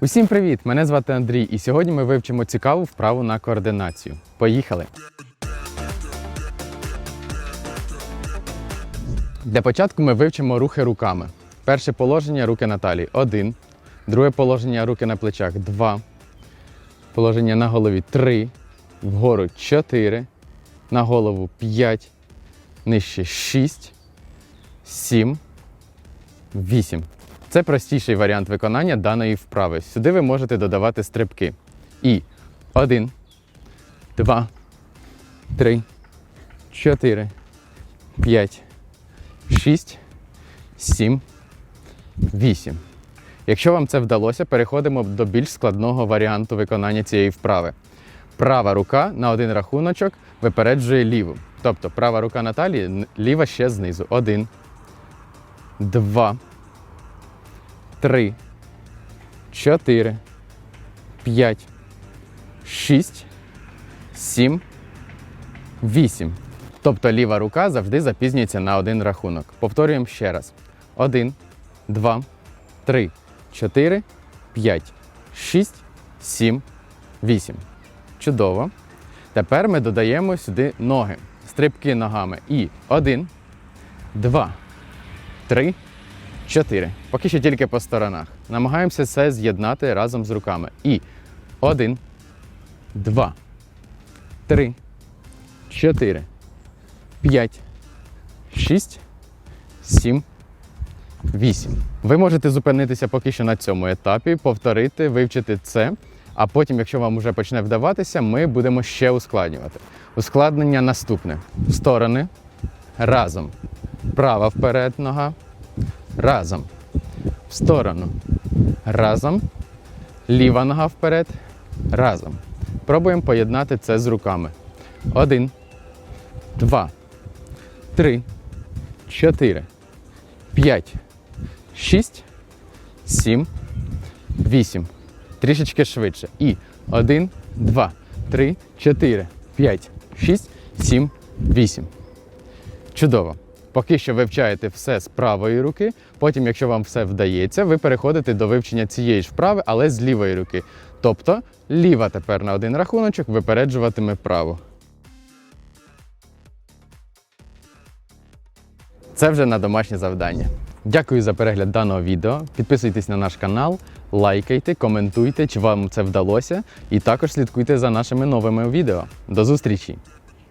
Усім привіт! Мене звати Андрій, і сьогодні ми вивчимо цікаву вправу на координацію. Поїхали! Для початку ми вивчимо рухи руками. Перше положення руки на талії 1. Друге положення руки на плечах 2. Положення на голові 3. Вгору 4. На голову 5. Нижче 6. 7. 8. Це простіший варіант виконання даної вправи. Сюди ви можете додавати стрибки. І 1, 2, 3, 4, 5, 6, 7, 8. Якщо вам це вдалося, переходимо до більш складного варіанту виконання цієї вправи. Права рука на один рахуночок випереджує ліву. Тобто права рука на талії, ліва ще знизу. Один, два, три, чотири, п'ять, шість, сім, вісім. Тобто ліва рука завжди запізнюється на один рахунок. Повторюємо ще раз: один, два, три, чотири, п'ять, шість, сім, вісім. Чудово. Тепер ми додаємо сюди ноги, стрибки ногами. І один, два, три, чотири. Поки що тільки по сторонах. Намагаємося це з'єднати разом з руками. І один, два, три, чотири, п'ять, шість, сім, вісім. Ви можете зупинитися поки що на цьому етапі, повторити, вивчити це. А потім, якщо вам вже почне вдаватися, ми будемо ще ускладнювати. Ускладнення наступне: сторони разом. Права вперед нога. Разом. В сторону. Разом. Ліва нога вперед. Разом. Пробуємо поєднати це з руками. Один. Два. Три. Чотири. П'ять. Шість. Сім. Вісім. Трішечки швидше. І один, два, три, чотири, п'ять, шість, сім, вісім. Чудово. Поки що вивчаєте все з правої руки. Потім, якщо вам все вдається, ви переходите до вивчення цієї ж вправи, але з лівої руки. Тобто ліва тепер на один рахуночок випереджуватиме праву. Це вже на домашнє завдання. Дякую за перегляд даного відео. Підписуйтесь на наш канал, лайкайте, коментуйте, чи вам це вдалося, і також слідкуйте за нашими новими відео. До зустрічі!